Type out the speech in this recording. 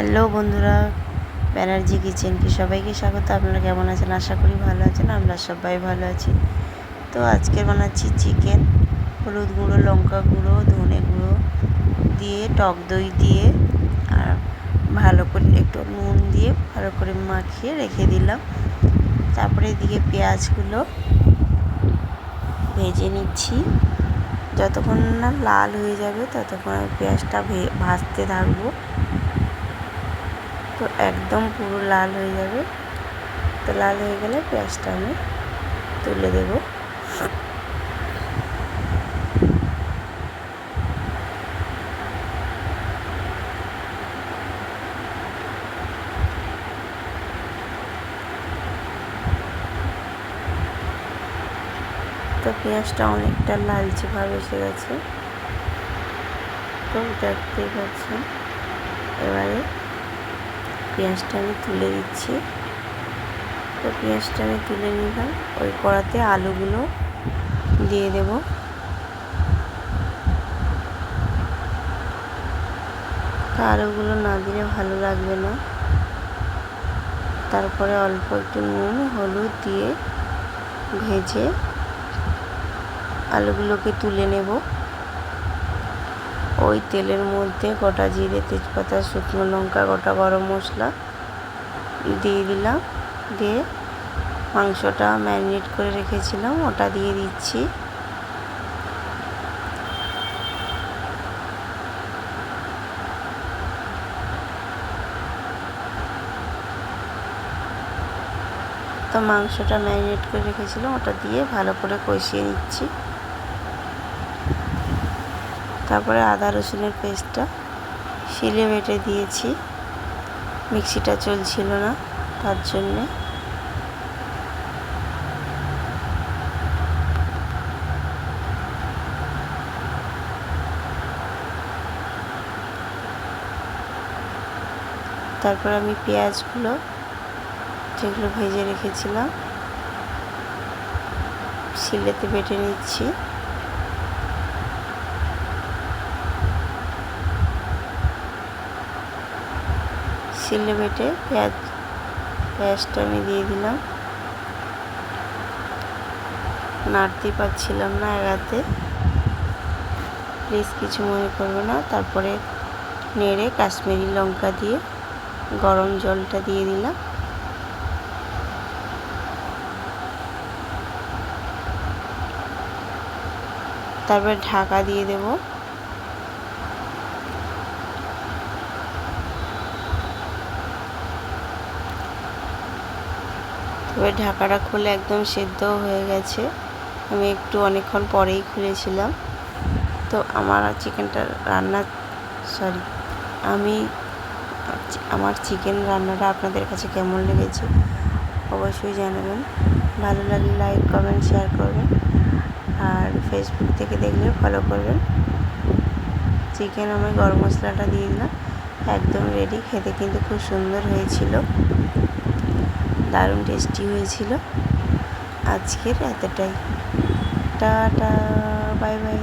Hello বন্ধুরা, Banerjee kitchen কি সবাইকে স্বাগত। আপনারা কেমন আছেন? আশা করি ভালো আছেন, আমরা সবাই ভালো আছি। তো আজকে বানাচ্ছি চিকেন, হলুদ গুঁড়ো, লঙ্কা গুঁড়ো, ধনে গুঁড়ো দিয়ে, টক দই দিয়ে, আর ভালো করে একটু নুন দিয়ে ভালো করে মাখিয়ে রেখে দিলাম। তারপরে এদিকে পেঁয়াজগুলো ভেজে নিচ্ছি। যতক্ষণ না লাল হয়ে যাবে, ততক্ষণ আমি পেঁয়াজটা ভাজতে থাকব। তো একদম পুরো লাল হয়ে যাবে। তো লাল হয়ে গেলে পেঁয়াজটা আমি তুলে দেব। তো পেঁয়াজটা অনেকটা লালচে ভাব এসে গেছে। তো দেখতেই পাচ্ছেন। এবারে পেঁয়াজটা আমি তুলে দিচ্ছি। তো পেঁয়াজটা আমি তুলে নিলাম। ওই কড়াতে আলুগুলো দিয়ে দেব। আলুগুলো না দিলে ভালো লাগবে না। তারপরে অল্প একটু নুন, হলুদ দিয়ে ভেজে আলুগুলোকে তুলে নেব। ওই তেলের মধ্যে গোটা জিরে, তেজপাতা, শুকনো লঙ্কা, গোটা গরম মশলা দিয়ে দিলাম। দিয়ে মাংসটা ম্যারিনেট করে রেখেছিলাম, ওটা দিয়ে দিচ্ছি। তো মাংসটা ম্যারিনেট করে রেখেছিলাম, ওটা দিয়ে ভালো করে কষিয়ে নিচ্ছি। তারপরে আদা রসুনের পেস্টটা শিলে বেটে দিয়েছি। মিক্সিটা চলছিল না, তার জন্যে। তারপর আমি পেঁয়াজগুলো যেগুলো ভেজে রেখেছিলাম, শিলেতে বেটে নিচ্ছি। শিলে বেটে পেঁয়াজ, পেঁয়াজটা আমি দিয়ে দিলাম। নাড়তে পারছিলাম না এগাতে প্লিজ কিছু মনে করবে না। তারপরে নেড়ে কাশ্মীরি লঙ্কা দিয়ে গরম জলটা দিয়ে দিলাম। তারপরে ঢাকা দিয়ে দেবো। এবার ঢাকাটা খুলে একদম সেদ্ধ হয়ে গেছে। আমি একটু অনেকক্ষণ পরেই খুলেছিলাম। তো আমার চিকেনটা রান্না সরি আমি আমার চিকেন রান্নাটা আপনাদের কাছে কেমন লেগেছে অবশ্যই জানাবেন। ভালো লাগলে লাইক কমেন্ট শেয়ার করবেন। আর ফেসবুক থেকে দেখলে ফলো করবেন। চিকেন আমি গরম মশলাটা দিয়ে দিলাম। একদম রেডি খেতে কিন্তু খুব সুন্দর হয়েছিল। দারুণ টেস্টি হয়েছিল। আজকের এতটাই। Tata bye bye.